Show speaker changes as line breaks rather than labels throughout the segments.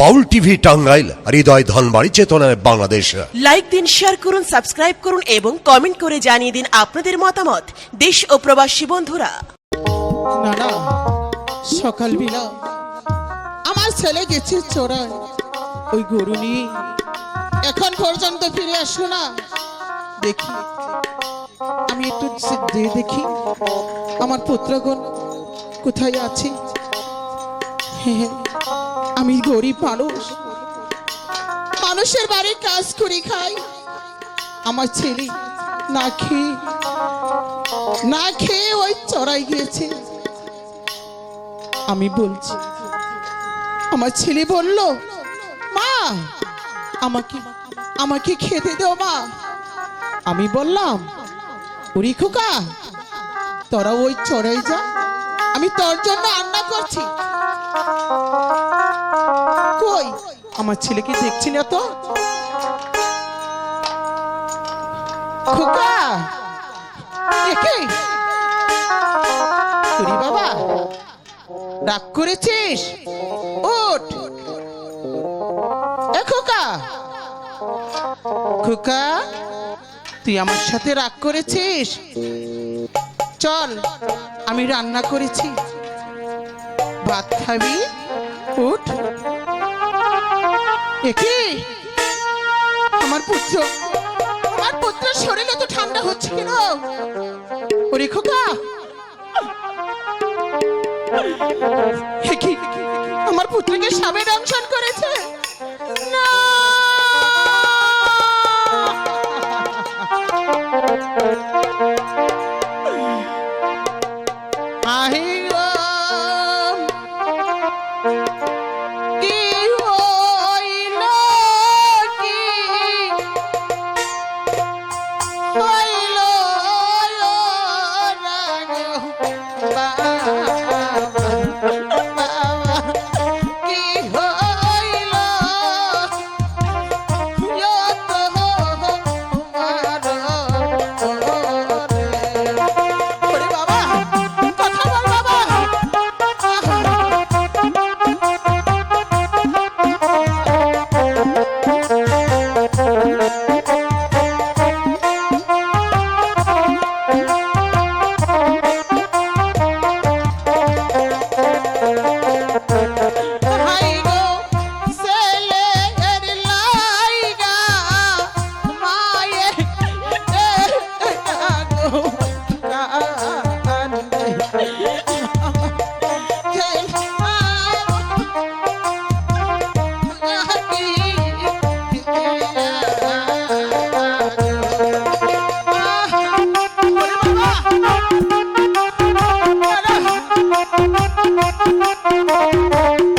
বাউল TV Tangail হৃদয় ধনবাড়ি চেতনায় Bangladesh.
Like দিন share করুন সাবস্ক্রাইব করুন এবং কমেন্ট করে জানিয়ে দিন আপনাদের মতামত। দেশ ও প্রবাসী বন্ধুরা।
না না সকালবেলা আমার ছেলে গেছে চোরায় ওই গরু নিয়ে। এখন পর্যন্ত ফিরে আসলো না। দেখি আমি একটু যে দেখি আমার পুত্রগণ কোথায় আছে? হ্যাঁ, আমি গরিব মানুষ। মানুষের বাড়ি কাজ করে, খাই। আমার ছেলে না খেয়ে না খেয়ে ওই চড়াই গিয়েছে। আমি বলছি, আমার ছেলে বলল, মা, আমাকে আমাকে খেতে দাও মা। আমি বললাম উরি খোকা, তোরা ওই চড়াই যা, আমি তোর জন্য রান্না করছি। কই? আমার ছেলেকে দেখছি না তো। খোকা! একে ওরে বাবা, রাগ করেছিস? ওঠ। এ খোকা! খোকা, তুই আমার সাথে রাগ করেছিস? চল, আমি রান্না করেছি। ভাত উঠ। একি আমার পুত্র আমার পুত্রের শরীরে তো ঠান্ডা হচ্ছে কেন? ওরে খোকা। আমার পুত্রকে সাবে দংশন করেছে? না। আহিরাম, বাবা,
Thank you.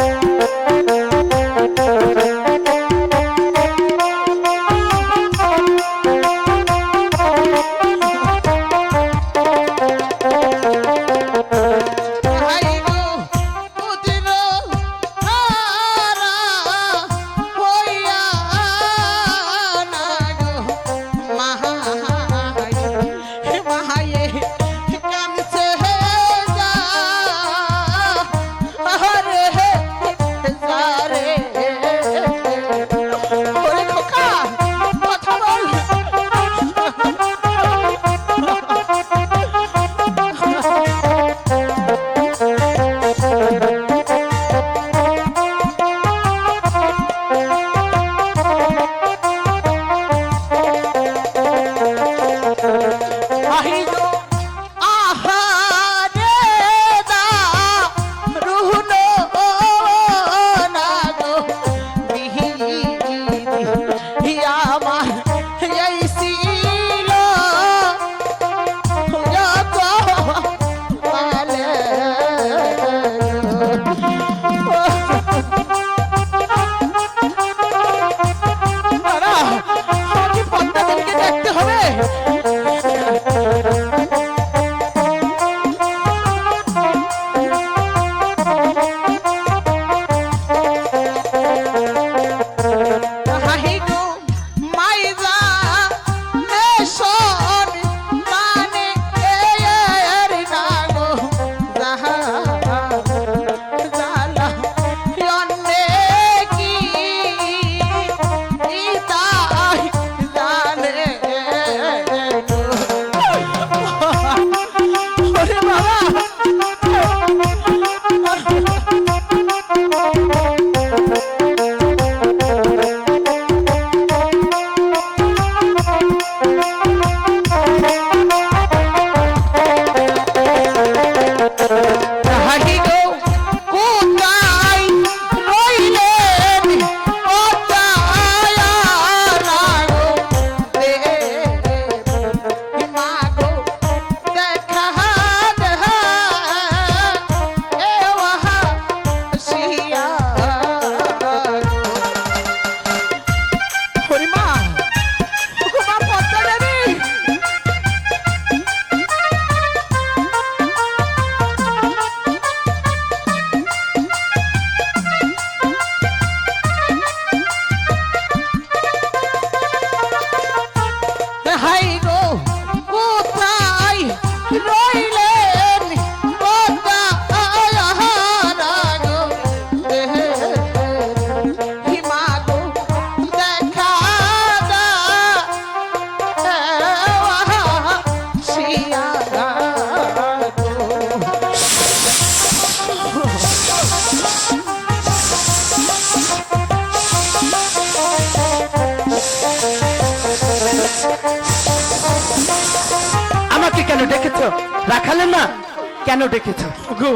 কেন ডেকেছো?
গো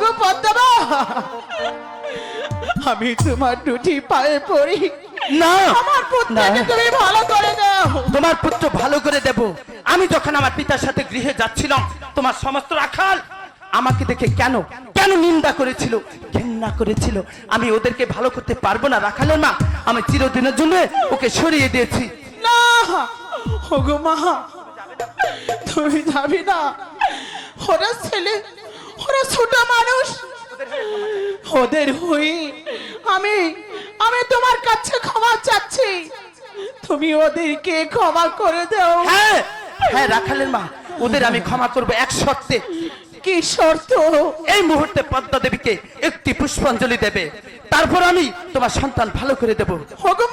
গো পদ্মা আমি তোমার দুটি পায়ে পড়ি।
না!
আমার পুত্রকে তুমি ভালো করে দাও।
তোমার পুত্র ভালো করে দেব। আমি যখন আমার পিতার সাথে গৃহে যাচ্ছিলাম তোমার সমস্ত রাখাল আমাকে দেখে কেন কেন নিন্দা করেছিল ঘৃণা করেছিল? আমি ওদেরকে ভালো করতে পারব না রাখালো না। আমি চিরদিনের জন্য ওকে সরিয়ে দিয়েছি।
না! ওগো মা তুমি যাবি না। ওরা ছেলে ওরা ছোট মানুষ। ওদের হই আমি আমি তোমার কাছে ক্ষমা চাচ্ছি। তুমি ওদেরকে ক্ষমা করে দাও।
হ্যাঁ হ্যাঁ রাখালের মা ওদের আমি ক্ষমা করব এক শর্তে।
কি শর্ত?
এই মুহূর্তে পদ্মা দেবীকে একটি পুষ্পাঞ্জলি দেবে। তারপর আমি তোমার সন্তান ভালো করে দেব।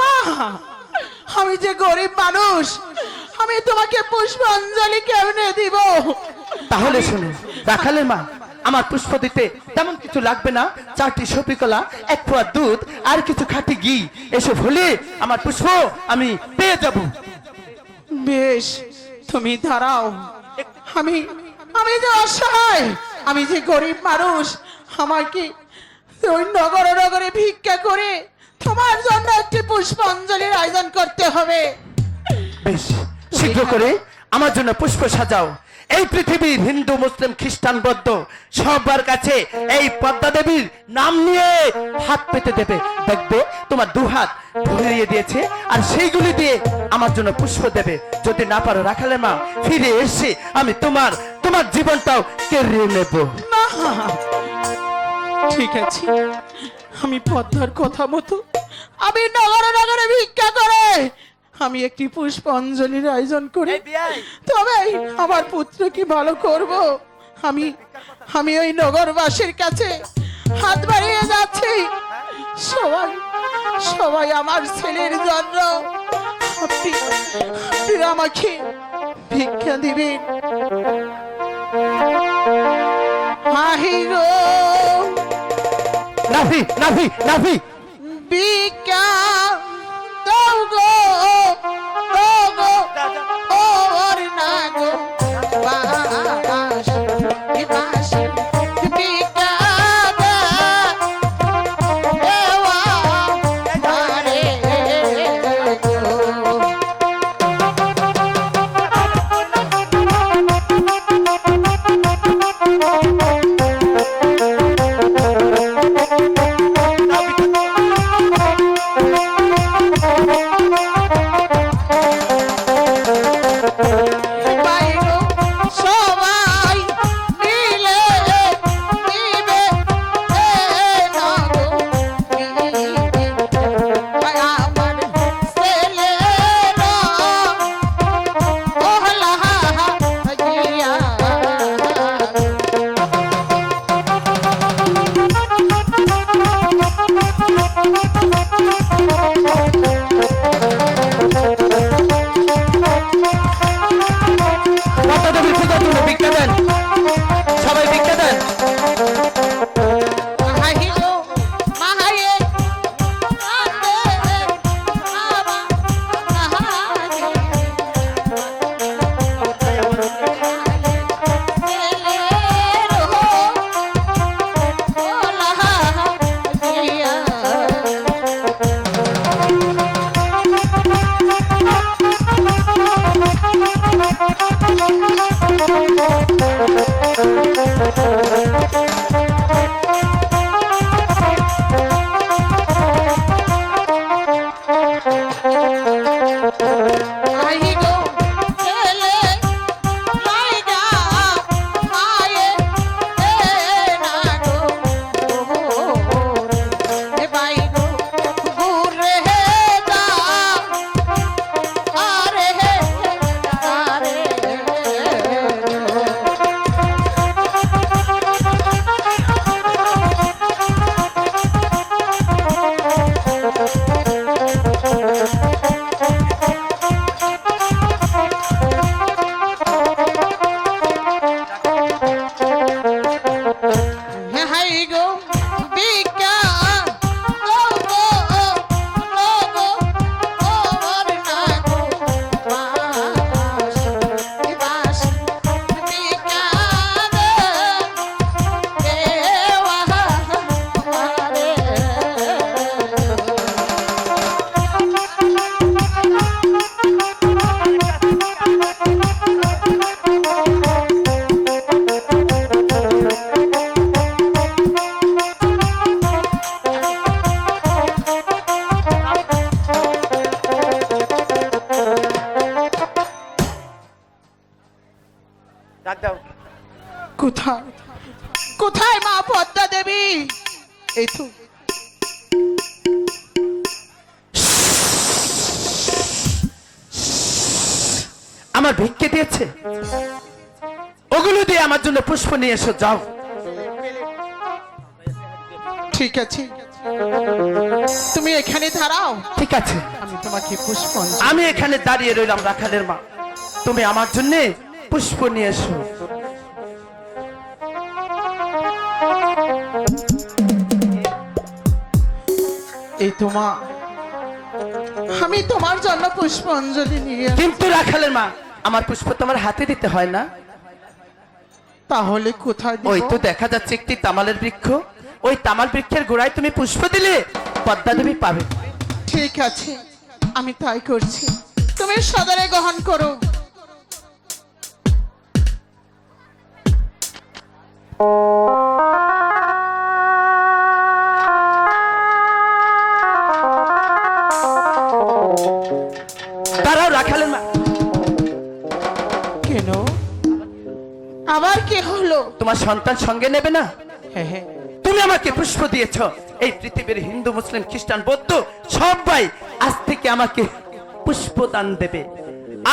মা আমি যে গরিব মানুষ আমি তোমাকে পুষ্পাঞ্জলি কেমনে দিব?
তাহলে শুনুন রাখালের মা আমার পুষ্প দিতে তেমন কিছু লাগবে না চারটি সপিকলা এক পোয়া দুধ আর কিছু খাঁটি ঘি। এসব হলে আমার পুষ্প আমি পেয়ে যাব।
বেশ তুমি দাঁড়াও। আমি আমি যে অসহায় আমি যে গরিব মানুষ আমাকে ওই নগরে নগরে ভিক্ষা করে তোমার জন্য একটি পুষ্পাঞ্জলির আয়োজন করতে হবে।
বেশ শীঘ্র করে আমার জন্য পুষ্প সাজাও। এই পৃথিবীর হিন্দু, মুসলিম, খ্রিস্টান, বৌদ্ধ সবার কাছে এই পদ্মা দেবীর নাম নিয়ে হাত পেতে দেবে। দেখবে তোমার দু হাত ভরিয়ে দিয়েছে আর সেইগুলি দিয়ে আমার জন্য পুষ্প দেবে। যদি না পারো রাখালে মা, ফিরে এসে আমি তোমার তোমার জীবনটাও কেড়ে নেব।
ঠিক আছে। আমি পদ্মার কথা মতো আমি নগরে নগরে ভিক্ষা করে আমি একটি পুষ্পাঞ্জলির আয়োজন করি। তবে আমার পুত্র কি ভালো করব? আমি আমি ওই নগরবাসীর কাছে হাত বাড়িয়ে যাচ্ছি। সবাই সবাই আমার ছেলের জন্য আপনি আপনি আমাকে ভিক্ষা দিবেন। হাহি গো।
নাভি নাভি নাভি
ভিক্ষা
পূজার জন্য ভিক্ষা দেন আমার ভিক্ষে দিয়েছে। ওগুলো দিয়ে আমার জন্য পুষ্প নিয়ে এসো যাও।
ঠিক আছে। তুমি এখানে দাঁড়াও।
ঠিক আছে।
আমি তোমাকে পুষ্প
আমি এখানে দাঁড়িয়ে রইলাম রাখালের মা। তুমি আমার জন্য পুষ্প নিয়ে এসো।
এই তোমা আমি তোমার জন্য পুষ্পাঞ্জলি নিয়ে
কিন্তু রাখালের মা আমার পুষ্প তোমার হাতে দিতে হয় না?
তাহলে কোথায়
ওই তো দেখা যাচ্ছে একটি তামালের বৃক্ষ। ওই তামাল বৃক্ষের গোড়ায় তুমি পুষ্প দিলে পদ্মা দেবী পাবে।
ঠিক আছে আমি তাই করছি। তুমি সদরে গ্রহণ করো।
তারাও রাখালের মা
আবার কি হলো?
তোমার সন্তান সঙ্গে নেবে না?
হ্যাঁ হ্যাঁ।
তুমি আমাকে পুষ্প দিয়েছ এই পৃথিবীর হিন্দু মুসলিম খ্রিস্টান বৌদ্ধ সবাই আজ থেকে আমাকে পুষ্প দান দেবে।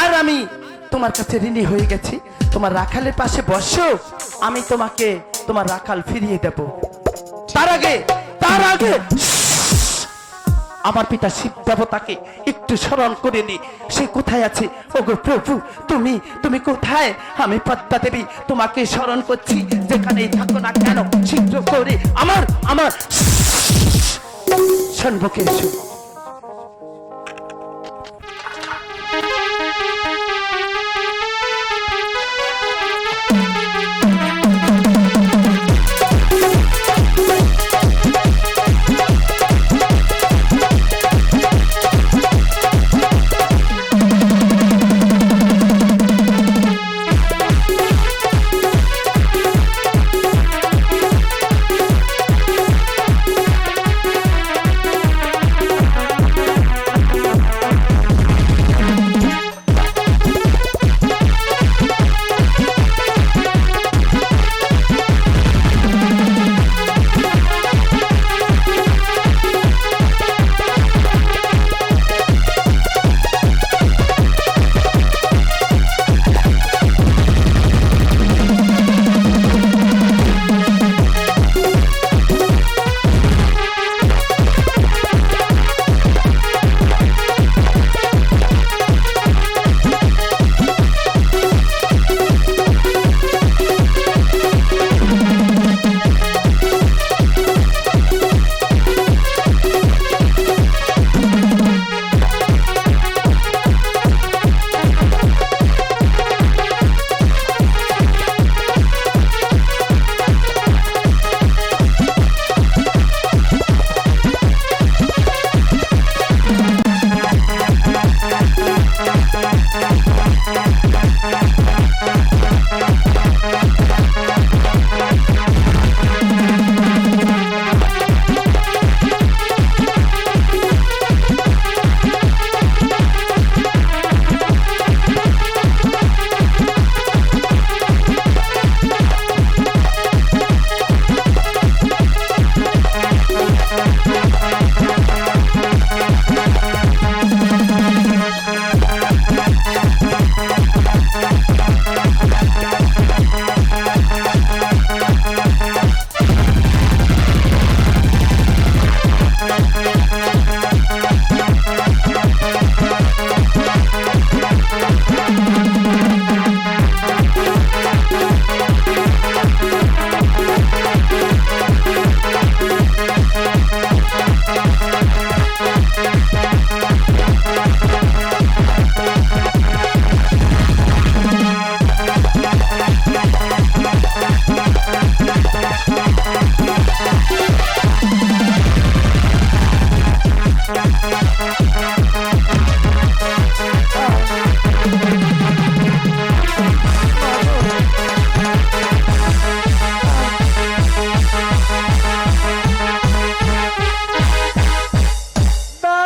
আর আমি তোমার কাছে ঋণী হয়ে গেছি। তোমার রাখালের পাশে বসো আমি তোমাকে তোমার রাখাল ফিরিয়ে দেব। তার আগে তার আগে আমার পিতা শিব দেবতাকে একটু স্মরণ করে নি। সে কোথায় আছে? ওগো প্রভু, তুমি তুমি কোথায়? আমি পদ্মা দেবী তোমাকে স্মরণ করছি। যেখানে থাকো না কেন, শীঘ্র করে আমার আমার এসো